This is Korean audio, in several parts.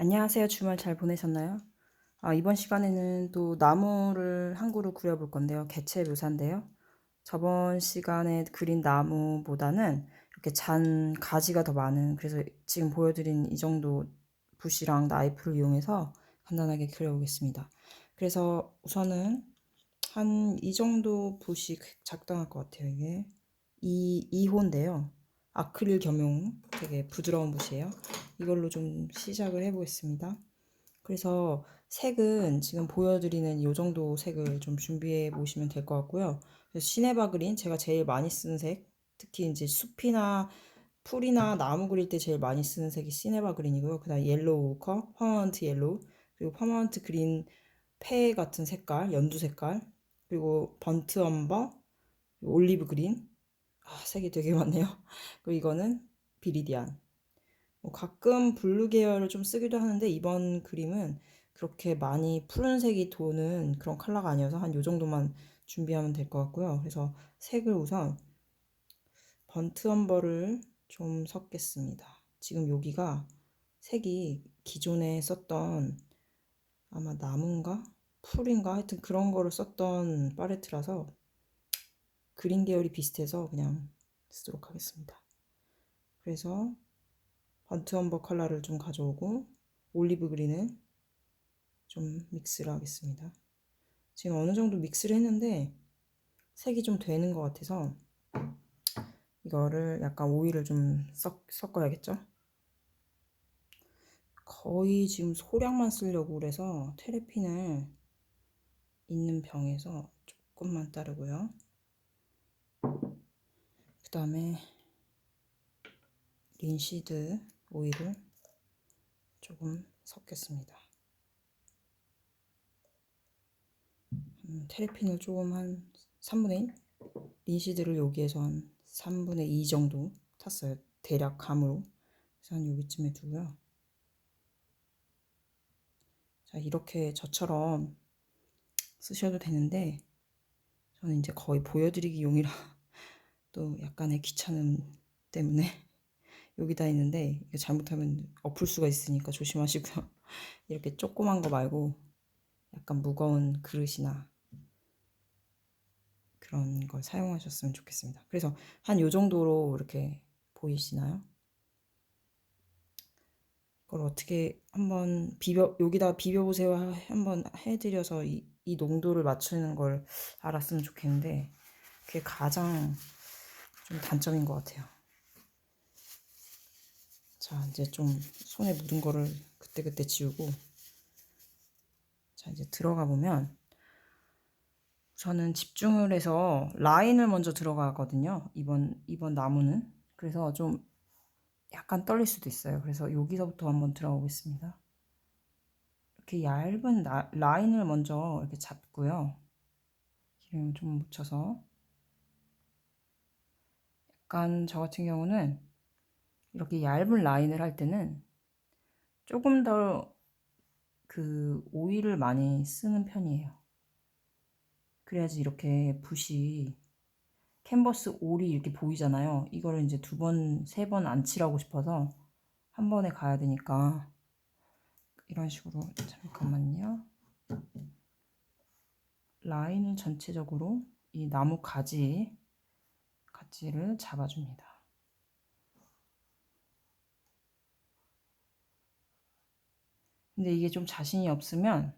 안녕하세요. 주말 잘 보내셨나요? 아, 이번 시간에는 또 나무를 한 그루 그려볼 건데요. 개체 묘사인데요. 저번 시간에 그린 나무보다는 이렇게 잔 가지가 더 많은 그래서 지금 보여드린 이 정도 붓이랑 나이프를 이용해서 간단하게 그려보겠습니다. 그래서 우선은 한 이 정도 붓이 적당할 것 같아요. 이게 2, 2호인데요. 아크릴 겸용 되게 부드러운 붓이에요. 이걸로 좀 시작을 해보겠습니다. 그래서 색은 지금 보여드리는 이 정도 색을 좀 준비해 보시면 될 것 같고요. 시네바 그린 제가 제일 많이 쓰는 색, 특히 이제 숲이나 풀이나 나무 그릴 때 제일 많이 쓰는 색이 시네바 그린이고요. 그다음 옐로우 오커, 퍼머넌트 옐로우, 그리고 퍼머넌트 그린 폐 같은 색깔, 연두 색깔, 그리고 번트 엄버, 올리브 그린. 아, 색이 되게 많네요. 그리고 이거는 비리디안. 뭐 가끔 블루 계열을 좀 쓰기도 하는데 이번 그림은 그렇게 많이 푸른색이 도는 그런 컬러가 아니어서 한 요 정도만 준비하면 될 것 같고요. 그래서 색을 우선 번트 엄버를 좀 섞겠습니다. 지금 여기가 색이 기존에 썼던 아마 나무인가 풀인가 하여튼 그런 거를 썼던 팔레트라서 그린 계열이 비슷해서 그냥 쓰도록 하겠습니다. 그래서 번트 엄버 컬러를 좀 가져오고 올리브 그린을 좀 믹스를 하겠습니다. 지금 어느 정도 믹스를 했는데 색이 좀 되는 것 같아서 이거를 약간 오일을 좀 섞, 섞어야겠죠? 거의 지금 소량만 쓰려고 그래서 테레핀을 있는 병에서 조금만 따르고요. 그 다음에 린시드 오일을 조금 섞겠습니다. 음, 테레핀을 조금 한 3분의 1? 린시드를 여기에서 한 3분의 2 정도 탔어요. 대략 감으로. 그래서 한 여기쯤에 두고요. 자, 이렇게 저처럼 쓰셔도 되는데 저는 이제 거의 보여드리기 용이라 또 약간의 귀찮음 때문에 여기다 있는데 이거 잘못하면 엎을 수가 있으니까 조심하시고요. 이렇게 조그만 거 말고 약간 무거운 그릇이나 그런 걸 사용하셨으면 좋겠습니다. 그래서 한 요 정도로 이렇게 보이시나요? 이걸 어떻게 한번 비벼 여기다 비벼 보세요 한번 해드려서 이, 이 농도를 맞추는 걸 알았으면 좋겠는데 그게 가장 좀 단점인 것 같아요. 자, 이제 좀 손에 묻은 거를 그때그때 지우고 자, 이제 들어가 보면 저는 집중을 해서 라인을 먼저 들어가거든요. 이번 이번 나무는. 그래서 좀 약간 떨릴 수도 있어요. 그래서 여기서부터 한번 들어가 보겠습니다. 이렇게 얇은 라, 라인을 먼저 이렇게 잡고요. 기름 좀 묻혀서 약간 저 같은 경우는 이렇게 얇은 라인을 할 때는 조금 더 그 오일을 많이 쓰는 편이에요. 그래야지 이렇게 붓이 캔버스 올이 이렇게 보이잖아요. 이거를 이제 두 번, 세 번 안 칠하고 싶어서 한 번에 가야 되니까 이런 식으로 잠깐만요. 라인을 전체적으로 이 나무 가지 가지를 잡아줍니다. 근데 이게 좀 자신이 없으면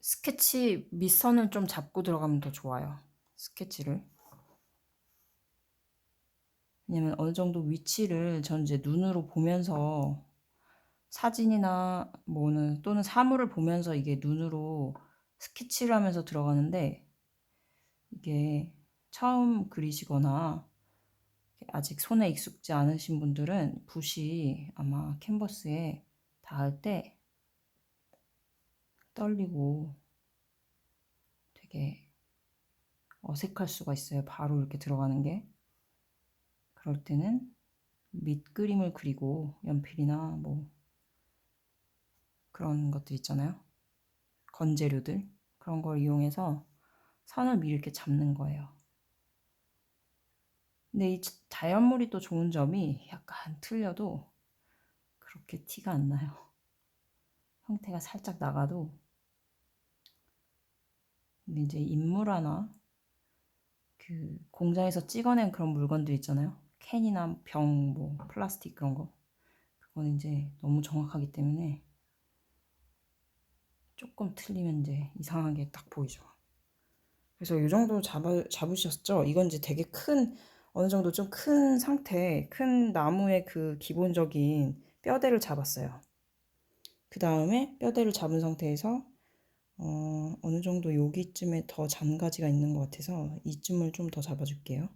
스케치 밑선을 좀 잡고 들어가면 더 좋아요. 스케치를. 왜냐면 어느 정도 위치를 전 이제 눈으로 보면서 사진이나 뭐는 또는 사물을 보면서 이게 눈으로 스케치를 하면서 들어가는데 이게 처음 그리시거나 아직 손에 익숙지 않으신 분들은 붓이 아마 캔버스에 닿을 때 떨리고 되게 어색할 수가 있어요. 바로 이렇게 들어가는 게. 그럴 때는 밑그림을 그리고 연필이나 뭐 그런 것들 있잖아요. 건재료들. 그런 걸 이용해서 선을 미리 이렇게 잡는 거예요. 근데 이 자연물이 또 좋은 점이 약간 틀려도 그렇게 티가 안 나요. 형태가 살짝 나가도 근데 이제 인물 하나 그 공장에서 찍어낸 그런 물건들 있잖아요. 캔이나 병, 뭐 플라스틱 그런 거. 그건 이제 너무 정확하기 때문에 조금 틀리면 이제 이상하게 딱 보이죠. 그래서 이 정도 잡아, 잡으셨죠? 이건 이제 되게 큰, 어느 정도 좀 큰 상태, 큰 나무의 그 기본적인 뼈대를 잡았어요. 그 다음에 뼈대를 잡은 상태에서 어, 어느 정도 여기쯤에 더 잔가지가 있는 것 같아서 이쯤을 좀 더 잡아줄게요.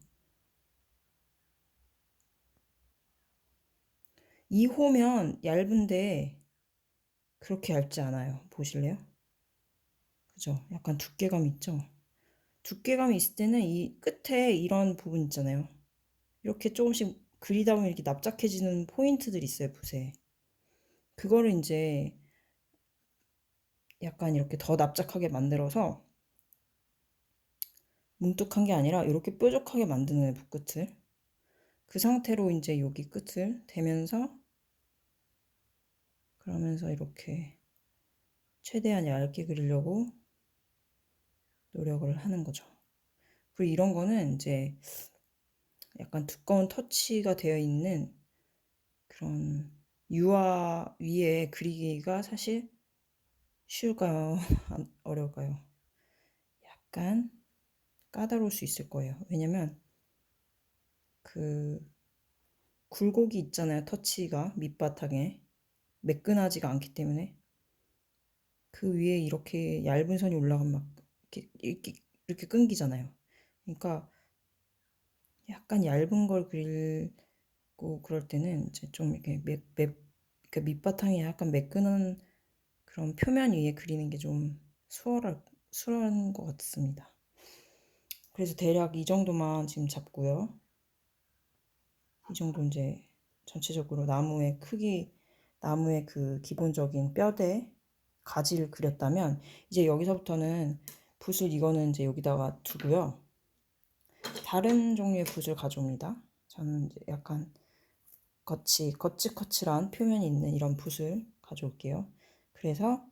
2호면 얇은데 그렇게 얇지 않아요. 보실래요? 그죠? 약간 두께감 있죠? 두께감이 있을 때는 이 끝에 이런 부분 있잖아요. 이렇게 조금씩 그리다 보면 이렇게 납작해지는 포인트들이 있어요, 붓에. 그거를 이제 약간 이렇게 더 납작하게 만들어서 뭉툭한 게 아니라 이렇게 뾰족하게 만드는 붓끝을 그 상태로 이제 여기 끝을 대면서 그러면서 이렇게 최대한 얇게 그리려고 노력을 하는 거죠. 그리고 이런 거는 이제 약간 두꺼운 터치가 되어 있는 그런 유화 위에 그리기가 사실 쉬울까요? 어려울까요? 약간 까다로울 수 있을 거예요. 왜냐면 그 굴곡이 있잖아요. 터치가 밑바탕에 매끈하지가 않기 때문에 그 위에 이렇게 얇은 선이 올라가면 막 이렇게, 이렇게, 이렇게 끊기잖아요. 그러니까 약간 얇은 걸 그리고 그럴 때는 이제 좀 이렇게 매, 매, 그 밑바탕이 약간 매끈한 그런 표면 위에 그리는 게 좀 수월할, 수월한 것 같습니다. 그래서 대략 이 정도만 지금 잡고요. 이 정도 이제 전체적으로 나무의 크기, 나무의 그 기본적인 뼈대, 가지를 그렸다면 이제 여기서부터는 붓을 이거는 이제 여기다가 두고요. 다른 종류의 붓을 가져옵니다. 저는 이제 약간 거치, 거칠거칠한 표면이 있는 이런 붓을 가져올게요. 그래서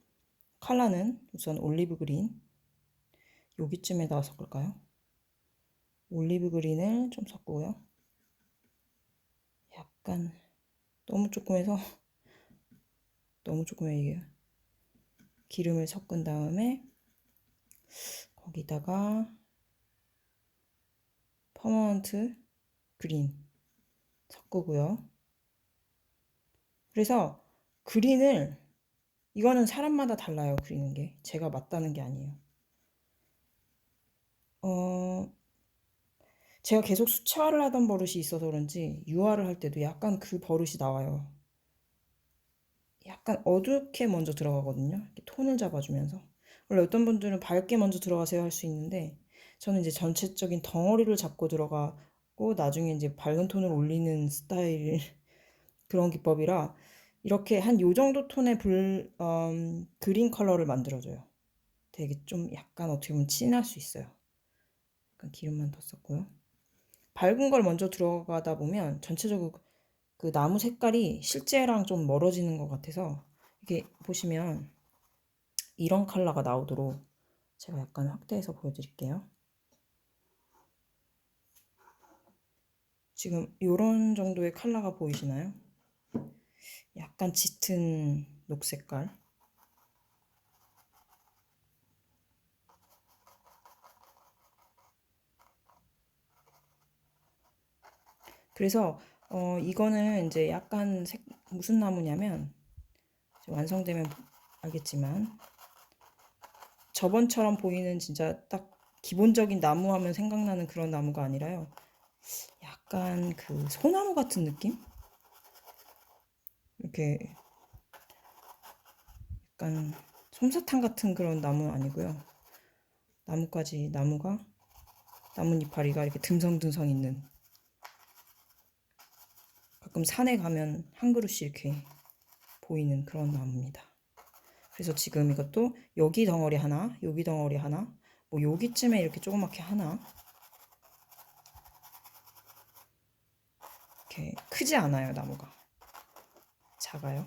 컬러는 우선 올리브 그린 여기쯤에다 섞을까요? 올리브 그린을 좀 섞고요. 약간 너무 조금 해서 너무 조금해 이게 기름을 섞은 다음에 거기다가 퍼먼트 그린 섞고요. 그래서 그린을 이거는 사람마다 달라요. 그리는 게. 제가 맞다는 게 아니에요. 어, 제가 계속 수채화를 하던 버릇이 있어서 그런지 유화를 할 때도 약간 그 버릇이 나와요. 약간 어둡게 먼저 들어가거든요. 이렇게 톤을 잡아주면서. 원래 어떤 분들은 밝게 먼저 들어가세요 할 수 있는데 저는 이제 전체적인 덩어리를 잡고 들어가고 나중에 이제 밝은 톤을 올리는 스타일 그런 기법이라 이렇게 한 요 정도 톤의 불, 음, 그린 컬러를 만들어줘요. 되게 좀 약간 어떻게 보면 진할 수 있어요. 약간 기름만 더 썼고요. 밝은 걸 먼저 들어가다 보면 전체적으로 그 나무 색깔이 실제랑 좀 멀어지는 것 같아서 이게 보시면 이런 컬러가 나오도록 제가 약간 확대해서 보여드릴게요. 지금 이런 정도의 컬러가 보이시나요? 약간 짙은 녹색깔. 그래서 어 이거는 이제 약간 색 무슨 나무냐면 완성되면 알겠지만 저번처럼 보이는 진짜 딱 기본적인 나무 하면 생각나는 그런 나무가 아니라요. 약간 그 소나무 같은 느낌? 이렇게 약간 솜사탕 같은 그런 나무는 아니고요. 나뭇가지 나무가 나뭇이파리가 이렇게 듬성듬성 있는 가끔 산에 가면 한 그루씩 이렇게 보이는 그런 나무입니다. 그래서 지금 이것도 여기 덩어리 하나, 여기 덩어리 하나, 뭐 여기쯤에 이렇게 조그맣게 하나 이렇게 크지 않아요 나무가 작아요.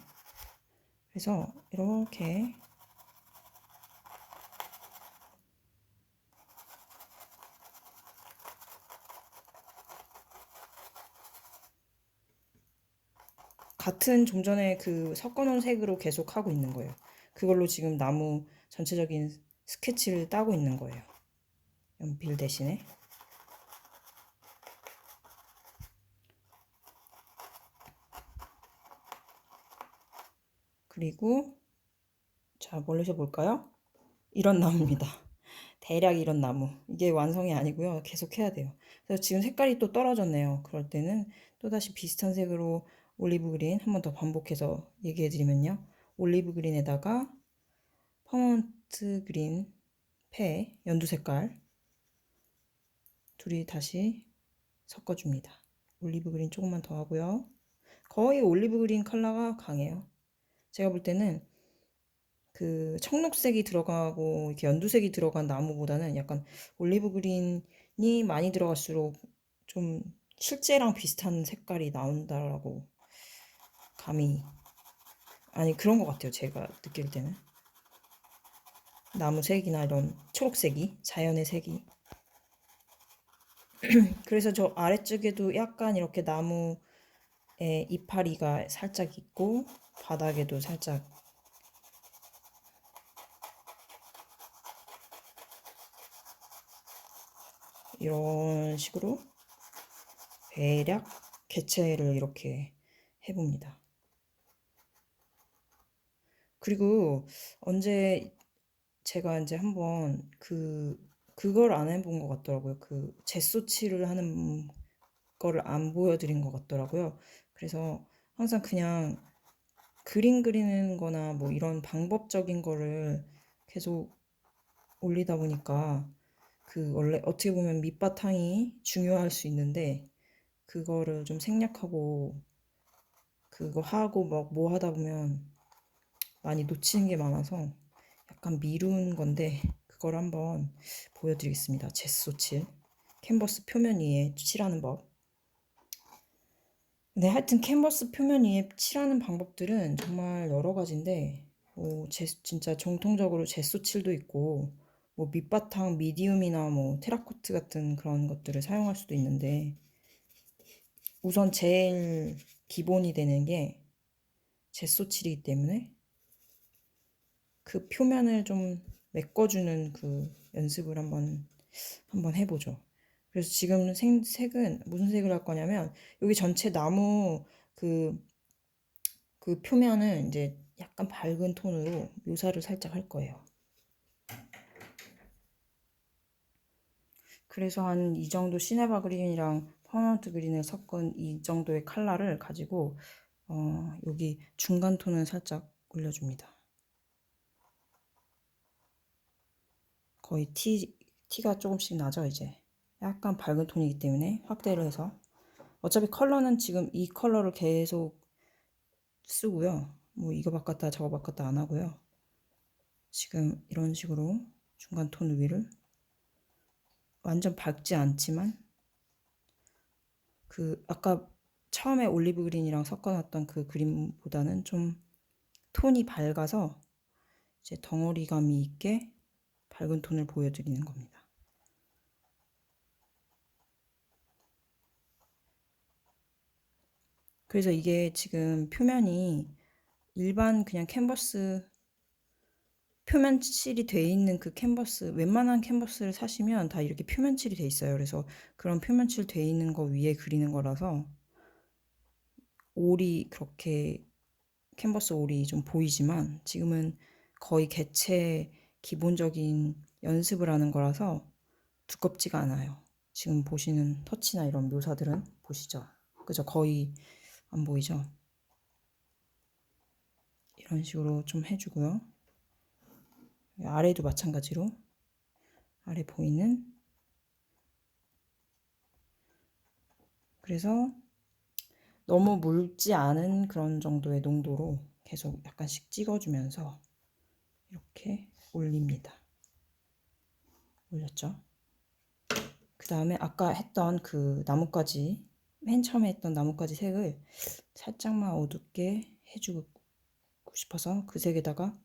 그래서 이렇게 같은 좀 전에 그 섞어놓은 색으로 계속 하고 있는 거예요. 그걸로 지금 나무 전체적인 스케치를 따고 있는 거예요. 연필 대신에. 그리고 자 멀리서 볼까요? 이런 나무입니다. 대략 이런 나무. 이게 완성이 아니고요. 계속 해야 돼요. 그래서 지금 색깔이 또 떨어졌네요. 그럴 때는 또다시 비슷한 색으로 올리브 그린 한 번 더 반복해서 얘기해 드리면요. 올리브 그린에다가 퍼먼트 그린 패 연두 색깔 둘이 다시 섞어줍니다. 올리브 그린 조금만 더 하고요. 거의 올리브 그린 컬러가 강해요. 제가 볼 때는 그 청록색이 들어가고 이렇게 연두색이 들어간 나무보다는 약간 올리브 그린이 많이 들어갈수록 좀 실제랑 비슷한 색깔이 나온다라고 감이 아니 그런 것 같아요. 제가 느낄 때는 나무색이나 이런 초록색이 자연의 색이 그래서 저 아래쪽에도 약간 이렇게 나무의 이파리가 살짝 있고 바닥에도 살짝 이런 식으로 대략 개체를 이렇게 해봅니다. 그리고 언제 제가 이제 한번 그 그걸 안 해 본 것 같더라고요. 그 젯소칠을 하는 거를 안 보여 드린 것 같더라고요. 그래서 항상 그냥 그림 그리는 거나 뭐 이런 방법적인 거를 계속 올리다 보니까 그 원래 어떻게 보면 밑바탕이 중요할 수 있는데 그거를 좀 생략하고 그거 하고 막 뭐 하다 보면 많이 놓치는 게 많아서 약간 미룬 건데 그걸 한번 보여드리겠습니다. 제소칠 캔버스 표면 위에 칠하는 법. 네, 하여튼 캔버스 표면 위에 칠하는 방법들은 정말 여러 가지인데 뭐 제, 진짜 정통적으로 제소 칠도 있고 뭐 밑바탕 미디움이나 뭐 테라코트 같은 그런 것들을 사용할 수도 있는데 우선 제일 기본이 되는 게 제소 칠이기 때문에 그 표면을 좀 메꿔주는 그 연습을 한번 한번 해보죠. 그래서 지금 생, 색은 무슨 색을 할 거냐면 여기 전체 나무 그, 그 표면을 이제 약간 밝은 톤으로 묘사를 살짝 할 거예요. 그래서 한 이 정도 시네바 그린이랑 퍼먼트 그린을 섞은 이 정도의 컬러를 가지고 어, 여기 중간 톤을 살짝 올려줍니다. 거의 티, 티가 조금씩 나죠, 이제. 약간 밝은 톤이기 때문에 확대를 해서. 어차피 컬러는 지금 이 컬러를 계속 쓰고요. 뭐 이거 바꿨다 저거 바꿨다 안 하고요. 지금 이런 식으로 중간 톤 위를 완전 밝지 않지만 그 아까 처음에 올리브 그린이랑 섞어놨던 그 그림보다는 좀 톤이 밝아서 이제 덩어리감이 있게 밝은 톤을 보여드리는 겁니다. 그래서 이게 지금 표면이 일반 그냥 캔버스 표면 칠이 돼 있는 그 캔버스 웬만한 캔버스를 사시면 다 이렇게 표면 칠이 돼 있어요. 그래서 그런 표면 칠 돼 있는 거 위에 그리는 거라서 올이 그렇게 캔버스 올이 좀 보이지만 지금은 거의 개체 기본적인 연습을 하는 거라서 두껍지가 않아요. 지금 보시는 터치나 이런 묘사들은 보시죠. 그죠? 거의 안 보이죠? 이런 식으로 좀 해주고요. 아래도 마찬가지로 아래 보이는 그래서 너무 묽지 않은 그런 정도의 농도로 계속 약간씩 찍어주면서 이렇게 올립니다. 올렸죠? 그 다음에 아까 했던 그 나뭇가지 맨 처음에 했던 나뭇가지 색을 살짝만 어둡게 해주고 싶어서 그 색에다가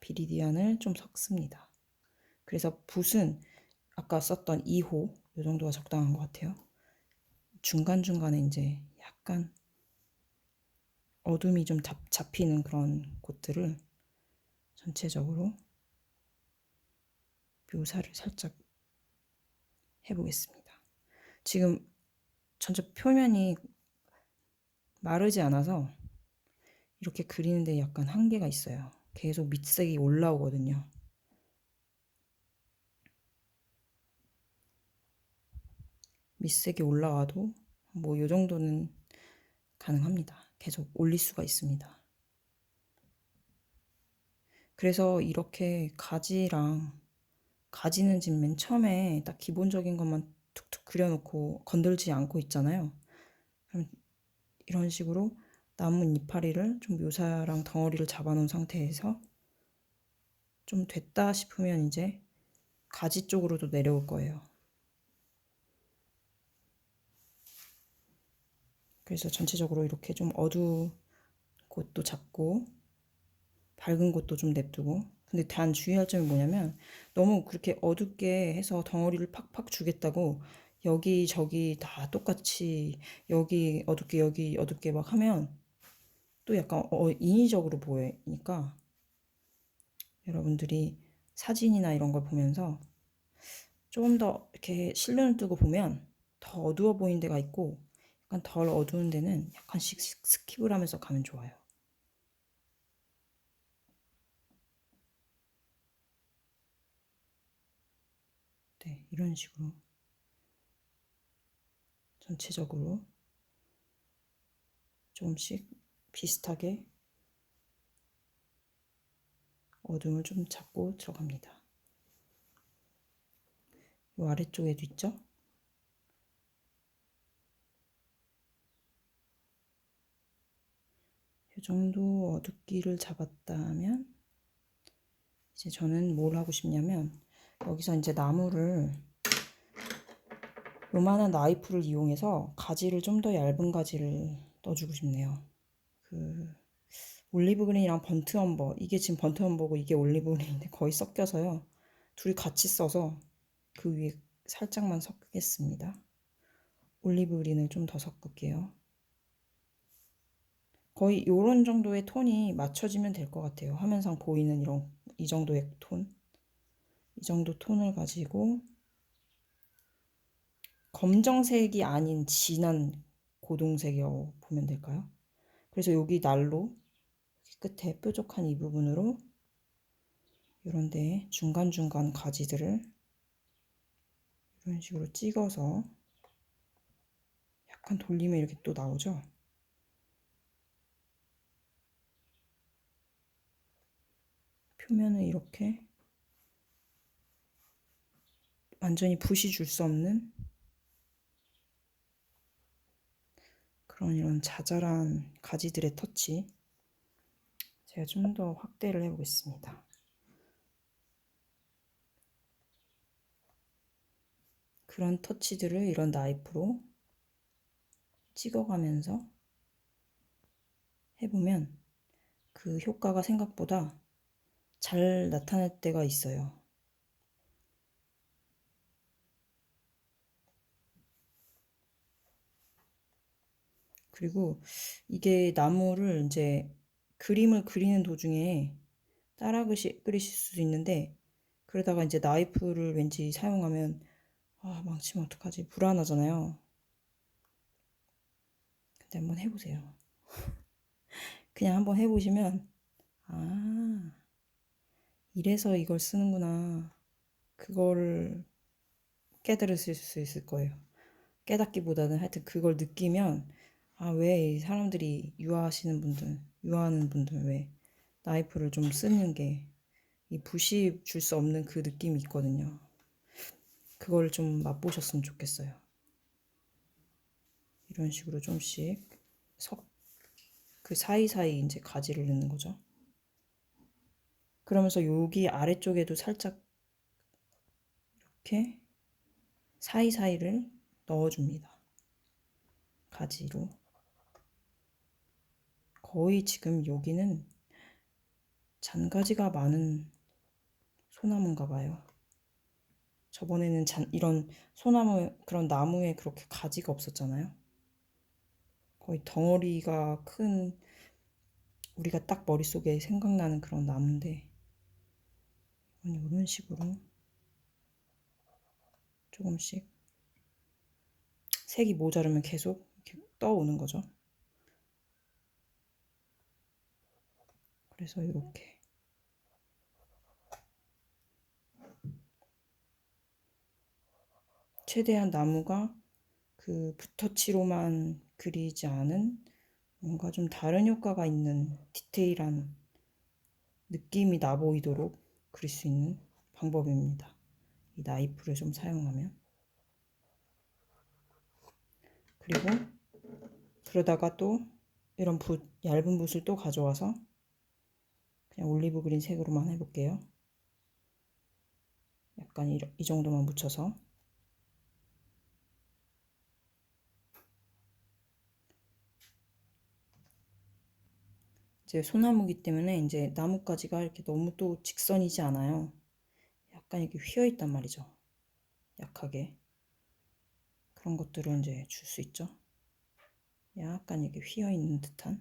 비리디안을 좀 섞습니다. 그래서 붓은 아까 썼던 2호 이 정도가 적당한 것 같아요. 중간중간에 이제 약간 어둠이 좀 잡, 잡히는 그런 곳들을 전체적으로 묘사를 살짝 해보겠습니다. 지금 전체 표면이 마르지 않아서 이렇게 그리는데 약간 한계가 있어요. 계속 밑색이 올라오거든요. 밑색이 올라와도 뭐요 정도는 가능합니다. 계속 올릴 수가 있습니다. 그래서 이렇게 가지랑 가지는 지금 맨 처음에 딱 기본적인 것만 툭툭 그려놓고 건들지 않고 있잖아요. 이런 식으로 나무 이파리를 좀 묘사랑 덩어리를 잡아놓은 상태에서 좀 됐다 싶으면 이제 가지 쪽으로도 내려올 거예요. 그래서 전체적으로 이렇게 좀 어두운 곳도 잡고 밝은 곳도 좀 냅두고 근데 단 주의할 점이 뭐냐면 너무 그렇게 어둡게 해서 덩어리를 팍팍 주겠다고 여기 저기 다 똑같이 여기 어둡게 여기 어둡게 막 하면 또 약간 어, 인위적으로 보이니까 여러분들이 사진이나 이런 걸 보면서 좀더 이렇게 실눈을 뜨고 보면 더 어두워 보이는 데가 있고 약간 덜 어두운 데는 약간씩 스킵을 하면서 가면 좋아요. 네, 이런 식으로 전체적으로 조금씩 비슷하게 어둠을 좀 잡고 들어갑니다. 이 아래쪽에도 있죠? 이 정도 어둡기를 잡았다면 이제 저는 뭘 하고 싶냐면 여기서 이제 나무를 요만한 나이프를 이용해서 가지를 좀 더 얇은 가지를 넣어주고 싶네요. 그 올리브 그린이랑 번트 엄버 이게 지금 번트 엄버고 이게 올리브 그린인데 거의 섞여서요. 둘이 같이 써서 그 위에 살짝만 섞겠습니다. 올리브 그린을 좀 더 섞을게요. 거의 요런 정도의 톤이 맞춰지면 될 것 같아요. 화면상 보이는 이런 이 정도의 톤. 이 정도 톤을 가지고 검정색이 아닌 진한 고동색이라고 보면 될까요? 그래서 여기 날로 끝에 뾰족한 이 부분으로 이런데 중간중간 가지들을 이런 식으로 찍어서 약간 돌리면 이렇게 또 나오죠? 표면을 이렇게 완전히 붓이 줄 수 없는 그런 이런 자잘한 가지들의 터치 제가 좀 더 확대를 해보겠습니다. 그런 터치들을 이런 나이프로 찍어가면서 해보면 그 효과가 생각보다 잘 나타날 때가 있어요. 그리고 이게 나무를 이제 그림을 그리는 도중에 따라 그시, 그리실 수도 있는데 그러다가 이제 나이프를 왠지 사용하면 아 망치면 어떡하지 불안하잖아요. 근데 한번 해보세요. 그냥 한번 해보시면 아 이래서 이걸 쓰는구나 그거를 깨달으실 수 있을 거예요. 깨닫기보다는 하여튼 그걸 느끼면 아, 왜 사람들이 유아하시는 분들, 유아하는 분들 왜 나이프를 좀 쓰는 게 이 붓이 줄 수 없는 그 느낌이 있거든요. 그걸 좀 맛보셨으면 좋겠어요. 이런 식으로 좀씩 석, 그 사이사이 이제 가지를 넣는 거죠. 그러면서 여기 아래쪽에도 살짝 이렇게 사이사이를 넣어줍니다. 가지로. 거의 지금 여기는 잔가지가 많은 소나무인가 봐요. 저번에는 잔, 이런 소나무, 그런 나무에 그렇게 가지가 없었잖아요. 거의 덩어리가 큰, 우리가 딱 머릿속에 생각나는 그런 나무인데, 이런 식으로 조금씩 색이 모자르면 계속 이렇게 떠오는 거죠. 그래서 이렇게 최대한 나무가 그 붓터치로만 그리지 않은 뭔가 좀 다른 효과가 있는 디테일한 느낌이 나 보이도록 그릴 수 있는 방법입니다. 이 나이프를 좀 사용하면. 그리고 그러다가 또 이런 붓, 얇은 붓을 또 가져와서 그냥 올리브 그린 색으로만 해볼게요. 약간 이, 이 정도만 묻혀서 이제 소나무기 때문에 이제 나뭇가지가 이렇게 너무 또 직선이지 않아요. 약간 이렇게 휘어 있단 말이죠. 약하게. 그런 것들을 이제 줄 수 있죠. 약간 이렇게 휘어 있는 듯한.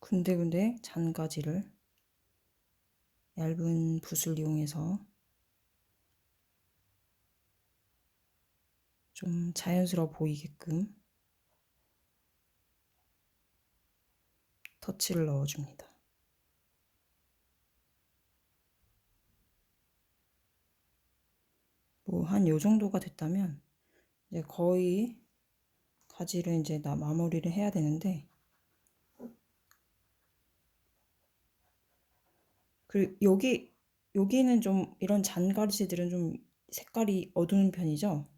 군데군데 잔가지를 얇은 붓을 이용해서 좀 자연스러워 보이게끔 터치를 넣어줍니다. 뭐 한 요 정도가 됐다면 이제 거의 가지를 이제 나 마무리를 해야 되는데 그리고 여기 여기는 좀 이런 잔가지들은 좀 색깔이 어두운 편이죠.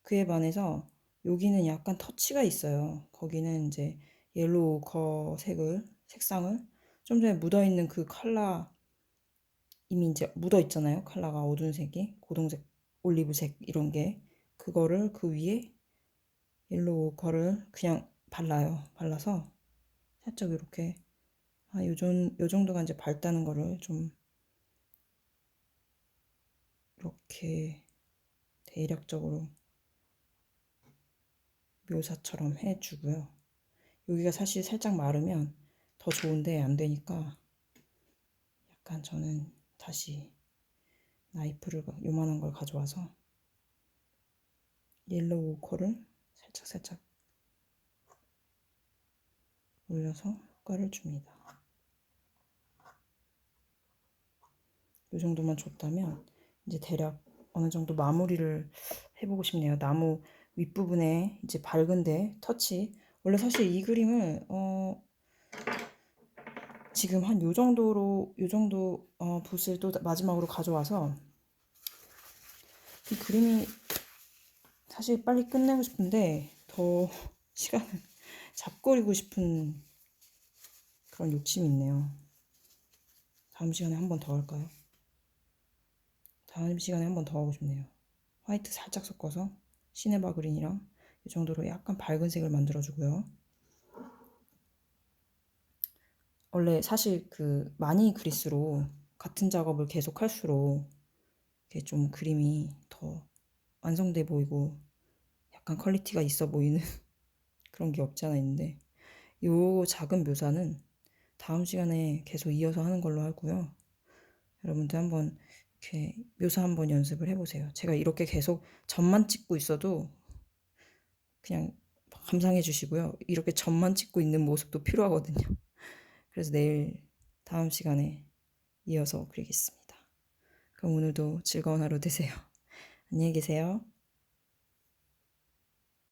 그에 반해서 여기는 약간 터치가 있어요. 거기는 이제 옐로우 오커 색을 색상을 좀 전에 묻어 있는 그 컬러 이미 이제 묻어 있잖아요. 컬러가 어두운 색이 고동색, 올리브색 이런 게 그거를 그 위에 옐로우 오커를 그냥 발라요. 발라서 살짝 이렇게 아, 요, 정, 요 정도가 이제 밝다는 거를 좀 이렇게 대략적으로 묘사처럼 해주고요. 여기가 사실 살짝 마르면 더 좋은데 안 되니까 약간 저는 다시 나이프를 요만한 걸 가져와서 옐로우 오커를 살짝 살짝 올려서 효과를 줍니다. 이 정도만 줬다면 이제 대략 어느 정도 마무리를 해보고 싶네요. 나무 윗부분에 이제 밝은데 터치. 원래 사실 이 그림을 어 지금 한 요 정도로 요 정도 어 붓을 또 마지막으로 가져와서 이 그림이 사실 빨리 끝내고 싶은데 더 시간을 잡고리고 싶은 그런 욕심이 있네요. 다음 시간에 한 번 더 할까요? 다음 시간에 한 번 더 하고 싶네요. 화이트 살짝 섞어서 시네바 그린이랑 이 정도로 약간 밝은 색을 만들어주고요. 원래 사실 그 많이 그리스로 같은 작업을 계속 할수록 이게 좀 그림이 더 완성돼 보이고 약간 퀄리티가 있어 보이는 그런 게 없지 않아 있는데 요 작은 묘사는 다음 시간에 계속 이어서 하는 걸로 하고요. 여러분들 한번 이렇게 묘사 한번 연습을 해보세요. 제가 이렇게 계속 점만 찍고 있어도 그냥 감상해 주시고요. 이렇게 점만 찍고 있는 모습도 필요하거든요. 그래서 내일 다음 시간에 이어서 그리겠습니다. 그럼 오늘도 즐거운 하루 되세요. 안녕히 계세요.